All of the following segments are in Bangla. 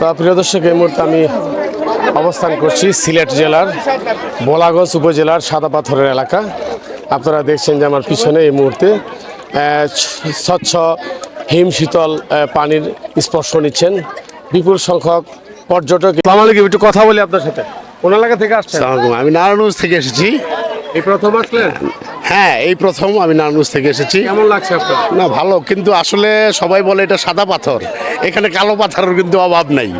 তো প্রিয় দর্শক এই মুহূর্তে আমি অবস্থান করছি সিলেট জেলার বোলাগঞ্জ উপজেলার সাদা পাথরের এলাকা। আপনারা দেখছেন যে আমার পিছনে এই মুহূর্তে স্বচ্ছ হিম শীতল পানির স্পর্শ নিচ্ছেন বিপুল সংখ্যক পর্যটক। আলাইকুম একটু কথা বলি আপনার সাথে। কোন এলাকা থেকে আসছেন। আমি নারায়ণগঞ্জ থেকে এসেছি। এই প্রথম আসলেন? হ্যাঁ এই প্রথম আমি নারায়ণগঞ্জ থেকে এসেছি। কেমন লাগছে আপনার? না ভালো কিন্তু আসলে সবাই বলে এটা সাদা পাথর। এখানে কালো পাথরের কিন্তু অভাব নাই।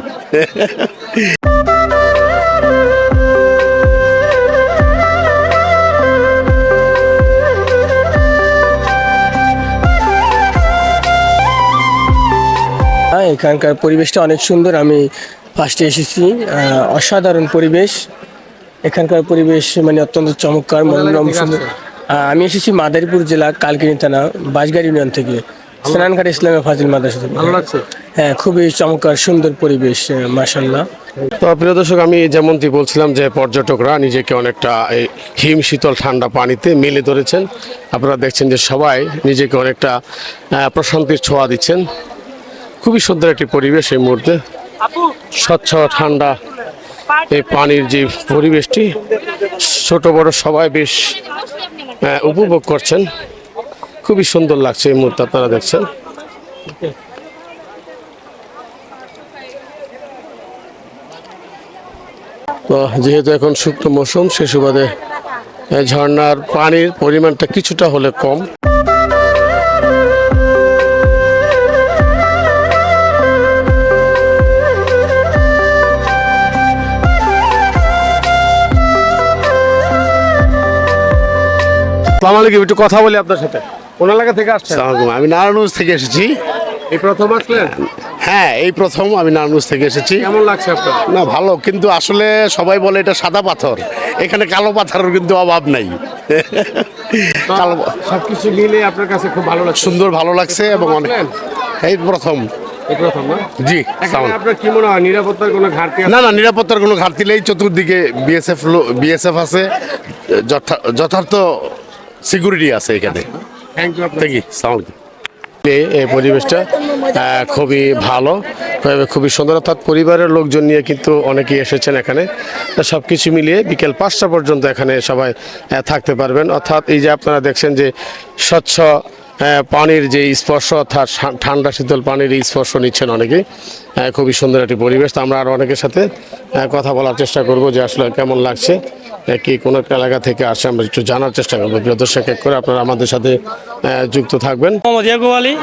হ্যাঁ এখানকার পরিবেশটা অনেক সুন্দর। আমি ফার্স্টে এসেছি। আহ, অসাধারণ পরিবেশ। এখানকার পরিবেশ মানে অত্যন্ত চমৎকার মনোরম সুন্দর। আমি এসেছি মাদারীপুর জেলা কালকিনি থানা বাসগাড়ি ইউনিয়ন থেকে। স্নানঘাট ইসলামে ফাজিল মাদ্রাসা থেকে। ভালো লাগছে? হ্যাঁ খুবই চমৎকার সুন্দর পরিবেশ মাসাল্লাহ তো প্রিয় দর্শক আমি যেমনটি বলছিলাম যে পর্যটকরা নিজেকে অনেকটা এই হিম শীতল ঠান্ডা পানিতে মেলে ধরেছেন। আপনারা দেখছেন যে সবাই নিজেকে অনেকটা প্রশান্তির ছোঁয়া দিচ্ছেন। খুবই সুন্দর একটি পরিবেশ এই মুহূর্তে। স্বচ্ছ ঠান্ডা এই পানির যে পরিবেশটি ছোট বড় সবাই বেশ উপভোগ করছেন। খুবই সুন্দর লাগছে এই মুহূর্তে আপনারা দেখছেন। তো যেহেতু এখন শুকনো মৌসুম, সে সুবাদে ঝর্নার পানির পরিমাণটা কিছুটা হলে কম। সালাম আলাইকুম একটু কথা বলি আপনার সাথে। কোন এলাকা থেকে আসছেন? আমি নারায়ণগঞ্জ থেকে এসেছি। এই প্রথম আসলেন? হ্যাঁ এই প্রথম আমি নারায়ণগঞ্জ থেকে এসেছি। কেমন লাগছে আপনার? না ভালো কিন্তু আসলে সবাই বলে এটা সাদা পাথর। এখানে কালো পাথরের কিন্তু অভাব নাই। কালো সবকিছু মিলে আপনার কাছে খুব ভালো লাগছে। সুন্দর ভালো লাগছে এবং অনেক এই প্রথম। জি আপনার কি মনে হয় নিরাপত্তার কোনো ঘাটতি না না নিরাপত্তার কোনো ঘাটতি নেই। চতুর্দিকে বিএসএফ বিএসএফ আছে। যথা- যথার্থ সিকিউরিটি আছে এখানে। থ্যাংক ইউ থ্যাংক ইউ এই পরিবেশটা খুবই ভালো খুবই সুন্দর। অর্থাৎ পরিবারের লোকজন নিয়ে কিন্তু অনেকেই এসেছেন এখানে। সব কিছু মিলিয়ে বিকেল পাঁচটা পর্যন্ত এখানে সবাই থাকতে পারবেন। অর্থাৎ এই যে আপনারা দেখছেন যে স্বচ্ছ পানির যে স্পর্শ অর্থাৎ ঠান্ডা শীতল পানির স্পর্শ নিচ্ছেন অনেকেই। খুবই সুন্দর একটি পরিবেশ। তো আমরা আরও অনেকের সাথে কথা বলার চেষ্টা করব যে আসলে কেমন লাগছে। কি কোন একটা এলাকা থেকে আসে, আমরা একটু জানার চেষ্টা করব। প্রিয় দর্শক, এক করে আপনারা আমাদের সাথে যুক্ত থাকবেন। আলী,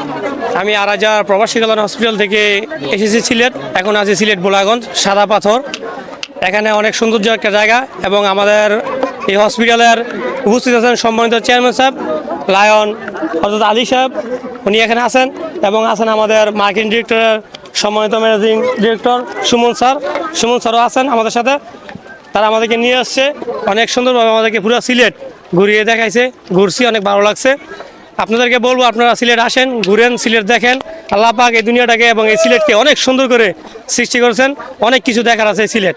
আমি আরাজা প্রবাসী কল্যাণ হসপিটাল থেকে এসেছি সিলেট, এখন আছি সিলেট বোলাগঞ্জ, সাদা পাথর। এখানে অনেক সৌন্দর্য একটা জায়গা এবং আমাদের এই হসপিটালের উপস্থিত আছেন সম্মানিত চেয়ারম্যান সাহেব, লায়ন অর্থাৎ আলী সাহেব, উনি এখানে আছেন এবং আছেন আমাদের মার্কেটিং ডিরেক্টরের সম্মানিত managing director Suman sir. Suman স্যারও আছেন আমাদের সাথে। তারা আমাদেরকে নিয়ে আসছে। অনেক সুন্দরভাবে আমাদেরকে পুরো সিলেট ঘুরিয়ে দেখাইছে। ঘুরছি, অনেক ভালো লাগছে। আপনাদেরকে বলব, আপনারা সিলেট আসেন, ঘুরেন, সিলেট দেখেন। আল্লাহ পাক এই দুনিয়াটাকে এবং এই সিলেটকে অনেক সুন্দর করে সৃষ্টি করেছেন। অনেক কিছু দেখার আছে সিলেট।